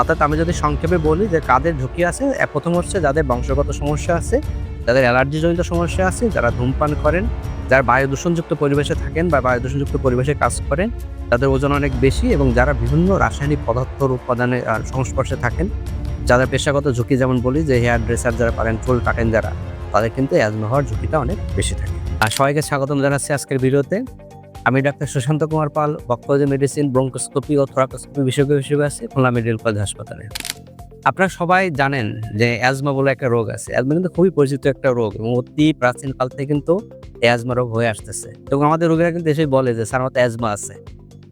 অর্থাৎ আমি যদি সংক্ষেপে বলি যে কাদের ঝুঁকি আছে প্রথম হচ্ছে যাদের বংশগত সমস্যা আছে, যাদের অ্যালার্জিজনিত সমস্যা আছে, যারা ধূমপান করেন, যারা বায়ু দূষণযুক্ত পরিবেশে থাকেন বা বায়ু দূষণযুক্ত পরিবেশে কাজ করেন, তাদের ওজন অনেক বেশি এবং যারা বিভিন্ন রাসায়নিক পদার্থর উৎপাদনে সংস্পর্শে থাকেন, যাদের পেশাগত ঝুঁকি যেমন বলি যে হেয়ার ড্রেসার যারা পারেন, চুল কাটেন যারা, তাদের কিন্তু অ্যাজমা হওয়ার ঝুঁকিটা অনেক বেশি থাকে। আর সবাইকে স্বাগতম জানাচ্ছি আজকের ভিডিওতে। আমি ডাক্তার সুশান্ত কুমার পাল বক্তব্য মেডিসিন, ব্রঙ্কোস্কোপি ও থোরাকোস্কোপি বিশেষজ্ঞ হিসেবে আছি, খুলনা মেডিকেল কলেজ হাসপাতালে। আপনারা সবাই জানেন যে অ্যাজমা বলে একটা রোগ আছে। অ্যাজমা কিন্তু খুবই পরিচিত একটা রোগ এবং অতি প্রাচীন কাল থেকে কিন্তু অ্যাজমা রোগ হয়ে আসতেছে। এবং আমাদের রোগীরা কিন্তু এসে বলে যে, স্যার, আমার অ্যাজমা আছে।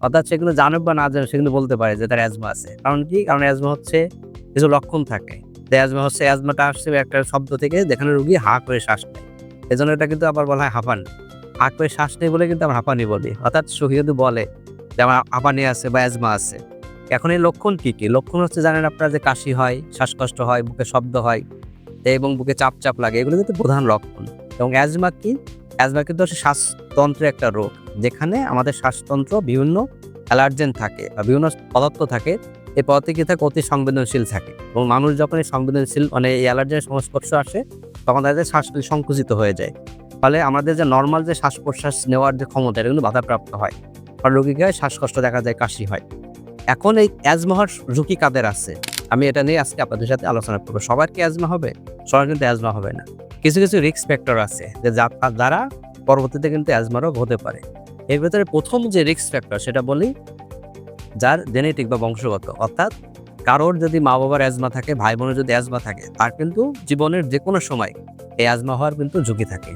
অর্থাৎ সে কিন্তু জানুক বা না জানুক, সে কিন্তু বলতে পারে যে, তার অ্যাজমা আছে। কারণ কি? কারণ অ্যাজমা হচ্ছে কিছু লক্ষণ থাকে। যে অ্যাজমা হচ্ছে, অ্যাজমাটা আসছে একটা শব্দ থেকে যেখানে রোগী হা করে শ্বাস নেয়। এজন্য এটা কিন্তু আবার বলা হয় হাঁপানি। হা করে শ্বাস নেই বলে কিন্তু আমরা হাঁপানি বলি। অর্থাৎ সখী বলে যে আমার হাঁপানি আছে বা অ্যাজমা আছে। এখন এই লক্ষণ কী কী? লক্ষণ হচ্ছে জানেন আপনারা যে কাশি হয়, শ্বাসকষ্ট হয়, বুকে শব্দ হয় এবং বুকে চাপ চাপ লাগে, এগুলো কিন্তু প্রধান লক্ষণ। এবং অ্যাজমা কি? অ্যাজমা কিন্তু হচ্ছে শ্বাসতন্ত্রের একটা রোগ, যেখানে আমাদের শ্বাসতন্ত্র বিভিন্ন অ্যালার্জেন থাকে বা বিভিন্ন পদার্থ থাকে এই পদার্থ কি থাকে? অতি সংবেদনশীল থাকে। এবং মানুষ যখন এই সংবেদনশীল মানে এই অ্যালার্জেনের সংস্পর্শ আসে, তখন তাদের শ্বাস সংকুচিত হয়ে যায়। ফলে আমাদের যে নর্মাল যে শ্বাস প্রশ্বাস নেওয়ার যে ক্ষমতা, এটা কিন্তু বাধাপ্রাপ্ত হয়। ফলে রোগীকে শ্বাসকষ্ট দেখা যায়, কাশি হয়। এখন এই অ্যাজমাহার ঝুঁকি কাদের আছে? আমি এটা নিয়ে আজকে আপনাদের সাথে আলোচনা করব। সবার কি অ্যাজমা হবে? সবার কিন্তু অ্যাজমা হবে না। কিছু কিছু রিস্ক ফ্যাক্টর আছে যে যারা পরবর্তীতে কিন্তু অ্যাজমা রোগ হতে পারে। এর ভেতরে প্রথম যে রিস্ক ফ্যাক্টর সেটা বলি, যার জেনেটিক বা বংশগত। অর্থাৎ কারোর যদি মা বাবার অ্যাজমা থাকে ভাই বোনের যদি অ্যাজমা থাকে, তার কিন্তু জীবনের যে কোনো সময় এই অ্যাজমা হওয়ার কিন্তু ঝুঁকি থাকে।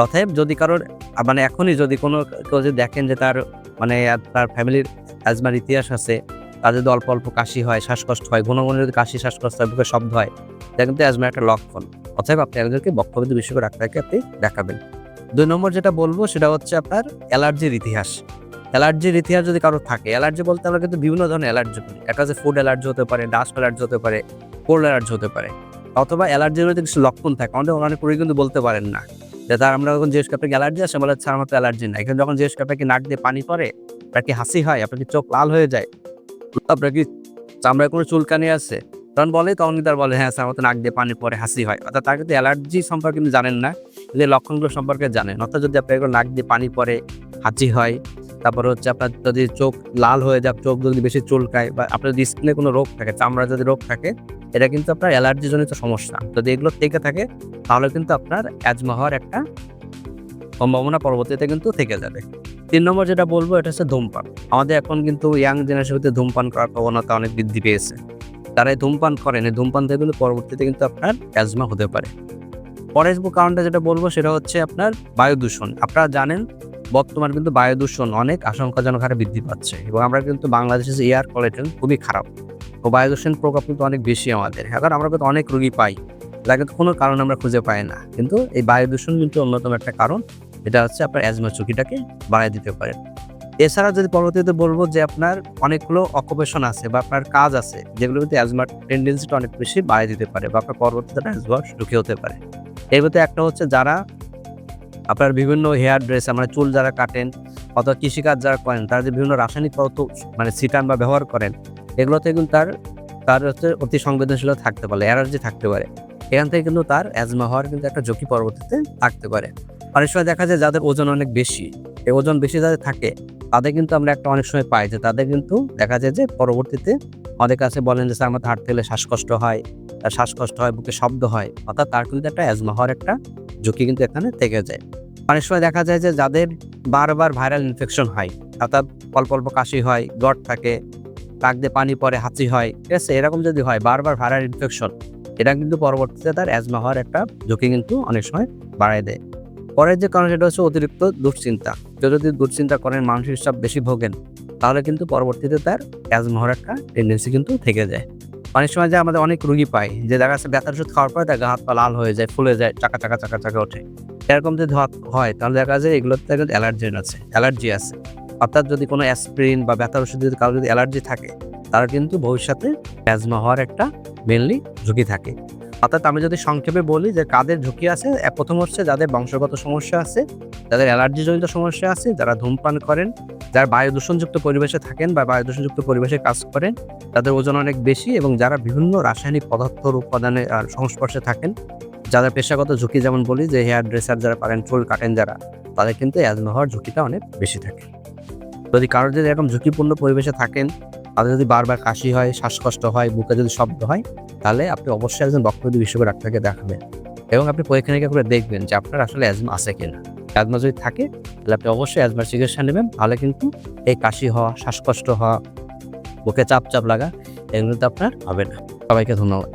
তথাপ যদি কারোর মানে এখনই যদি কোনো কেউ যদি দেখেন যে তার মানে তার ফ্যামিলির অ্যাজমার ইতিহাস আছে, তার যদি অল্প অল্প কাশি হয়, শ্বাসকষ্ট হয় ঘন ঘন যদি কাশি, শ্বাসকষ্ট হয়, বুকে শব্দ হয়, এটা কিন্তু অ্যাজমার একটা লক্ষণ। অতএব আপনি একজনকে বক্ষবিন্দু বিশেষজ্ঞ ডাক্তারকে আপনি দেখাবেন। দুই নম্বর যেটা বলব সেটা হচ্ছে আপনার অ্যালার্জির ইতিহাস। অ্যালার্জির ইতিহাস যদি কারও থাকে, অ্যালার্জি বলতে আমরা কিন্তু বিভিন্ন ধরনের অ্যালার্জি করি একটা হচ্ছে ফুড অ্যালার্জি হতে পারে ডাস্ট অ্যালার্জি হতে পারে কোল্ড অ্যালার্জি হতে পারে। অথবা অ্যালার্জির মধ্যে কিছু লক্ষণ থাকে, আমাদের অনেক রোগী কিন্তু বলতে পারেন না। তার আমরা যখন জিজ্ঞেস করি, আপনার অ্যালার্জি আসে বলে, স্যার, আমার তো অ্যালার্জি নাই। এখানে যখন জিজ্ঞেস করি, আপনার কি নাক দিয়ে পানি পড়ে? আপনার কি হাসি হয়? আপনার কি চোখ লাল হয়ে যায়? আপনার কি চামড়ায় কোনো চুলকানি আছে? তখন বলে, তখন কিন্তু তার বলে হ্যাঁ স্যার, আমার তো নাক দিয়ে পানি পড়ে, হাসি হয়। অর্থাৎ তার কিন্তু অ্যালার্জি সম্পর্কে কিন্তু জানেন না, যে লক্ষণগুলো সম্পর্কে জানেন। অর্থাৎ যদি আপনার নাক দিয়ে পানি পড়ে, হাঁচি হয়, তারপরে হচ্ছে আপনার যদি চোখ লাল হয়ে যায়, চোখ যদি বেশি চুলকায় বা আপনার যদি স্কিনে কোনো রোগ থাকে চামড়া যদি রোগ থাকে এটা কিন্তু আপনার অ্যালার্জি জনিত সমস্যা। যদি এগুলো থেকে থাকে, তাহলে কিন্তু আপনার অ্যাজমা হওয়ার একটা সম্ভাবনা পরবর্তীতে কিন্তু থেকে যাবে। তিন নম্বর যেটা বলব, এটা হচ্ছে ধূমপান। আমাদের এখন কিন্তু ইয়াং জেনারেশনতে ধূমপান করার প্রবণতা অনেক বৃদ্ধি পেয়েছে। তারা এই ধূমপান করেন, এই ধূমপান থেকে কিন্তু পরবর্তীতে কিন্তু আপনার অ্যাজমা হতে পারে। পরের কারণটা যেটা বলব, সেটা হচ্ছে আপনার বায়ু দূষণ। আপনারা জানেন, বর্তমান কিন্তু বায়ু দূষণ অনেক আশঙ্কাজনক হারে বৃদ্ধি পাচ্ছে এবং আমরা কিন্তু বাংলাদেশের এয়ার কোয়ালিটি খুবই খারাপ। তো বায়ু দূষণ প্রকোপ কিন্তু অনেক বেশি আমাদের। এখন আমরা কিন্তু অনেক রোগী পাই। যা কিন্তু কোনো কারণ আমরা খুঁজে পাই না। কিন্তু এই বায়ু দূষণ কিন্তু অন্যতম একটা কারণ। এটা হচ্ছে আপনার অ্যাজমা ঝুঁকিটাকে বাড়ায় দিতে পারে। এছাড়া যদি পরবর্তীতে বলব যে আপনার অনেকগুলো অকুপেশন আছে বা আপনার কাজ আছে, যেগুলো কিন্তু অ্যাজমার টেন্ডেন্সিটা অনেক বেশি বাড়িয়ে দিতে পারে বা আপনার পরবর্তীতে অ্যাজমার ঝুঁকি হতে পারে। এর মধ্যে একটা হচ্ছে যারা আপনার বিভিন্ন হেয়ার ড্রেস মানে চুল যারা কাটেন অথবা কৃষিকাজ যারা করেন, তারা যে বিভিন্ন রাসায়নিক পদার্থ মানে সিটান বা ব্যবহার করেন এগুলোতে কিন্তু তার তার হচ্ছে অতি সংবেদনশীল থাকতে পারে অ্যালার্জি থাকতে পারে। এখান থেকে কিন্তু তার অ্যাজমা হওয়ার কিন্তু একটা ঝুঁকি পরবর্তীতে থাকতে পারে। অনেক সময় দেখা যায় যাদের ওজন অনেক বেশি, এই ওজন বেশি যাদের থাকে, তাদের কিন্তু আমরা একটা অনেক সময় পাই যে তাদের কিন্তু দেখা যায় যে পরবর্তীতে আমাদের কাছে বলেন যে স্যার আমার হাঁটতে গেলে শ্বাসকষ্ট হয়, তার শ্বাসকষ্ট হয়, বুকে শব্দ হয়, অর্থাৎ তার কিন্তু একটা অ্যাজমা হওয়ার একটা ঝুঁকি কিন্তু এখানে থেকে যায়। অনেক সময় দেখা যায় যে যাদের বারবার ভাইরাল ইনফেকশন হয়, অর্থাৎ অল্প অল্প কাশি হয়, জ্বর থাকে নাক দিয়ে পানি পরে হাঁচি হয়। ঠিক আছে? এরকম যদি হয়, বারবার ভাইরাল ইনফেকশন এটা কিন্তু পরবর্তীতে তার অ্যাজমা হওয়ার একটা ঝুঁকি কিন্তু অনেক সময় বাড়ায় দেয়। পরের যে কারণ সেটা হচ্ছে অতিরিক্ত দুশ্চিন্তা। কেউ যদি দুশ্চিন্তা করেন মানসিক চাপ বেশি ভোগেন, তাহলে কিন্তু পরবর্তীতে তার অ্যাজমা হওয়ার একটা টেন্ডেন্সি কিন্তু থেকে যায়। অনেক সময় যে আমাদের অনেক রুগী পাই, যে দেখা যাচ্ছে ব্যথার ওষুধ খাওয়ার পরে তার হাত পা লাল হয়ে যায়, ফুলে যায়, চাকা চাকা চাকা চাকা ওঠে। এরকম যদি হয়, তাহলে দেখা যায় এগুলোতে অ্যালার্জেন আছে অ্যালার্জি আছে। অর্থাৎ যদি কোনো অ্যাসপ্রিন বা ব্যথার ওষুধ যদি কারও যদি অ্যালার্জি থাকে, তার কিন্তু ভবিষ্যতে অ্যাজমা হওয়ার একটা মেনলি ঝুঁকি থাকে। অর্থাৎ আমি যদি সংক্ষেপে বলি যে কাদের ঝুঁকি আছে প্রথম হচ্ছে যাদের বংশগত সমস্যা আছে, যাদের অ্যালার্জিজনিত সমস্যা আছে, যারা ধূমপান করেন, যারা বায়ু দূষণযুক্ত পরিবেশে থাকেন বা বায়ু দূষণযুক্ত পরিবেশে কাজ করেন, তাদের ওজন অনেক বেশি এবং যারা বিভিন্ন রাসায়নিক পদার্থর উপাদানে সংস্পর্শে থাকেন, যাদের পেশাগত ঝুঁকি যেমন বলি যে হেয়ার ড্রেসার যারা পারেন, চুল কাটেন যারা, তাদের কিন্তু অ্যাজমা হওয়ার ঝুঁকিটা অনেক বেশি থাকে। যদি কারোর যদি এরকম ঝুঁকিপূর্ণ পরিবেশে থাকেন, তাদের যদি বারবার কাশি হয়, শ্বাসকষ্ট হয়, বুকে যদি শব্দ হয়, তাহলে আপনি অবশ্যই একজন বক্ষরোধী বিশেষজ্ঞ ডাক্তারকে দেখাবেন। এবং আপনি পরীক্ষা নিরীক্ষা করে দেখবেন যে আপনার আসলে অ্যাজমা আছে কিনা। অ্যাজমা যদি থাকে, তাহলে আপনি অবশ্যই অ্যাজমার চিকিৎসা নেবেন। তাহলে কিন্তু এই কাশি হওয়া, শ্বাসকষ্ট হওয়া, বুকে চাপ চাপ লাগা, এগুলো তো আপনার হবে না। সবাইকে ধন্যবাদ।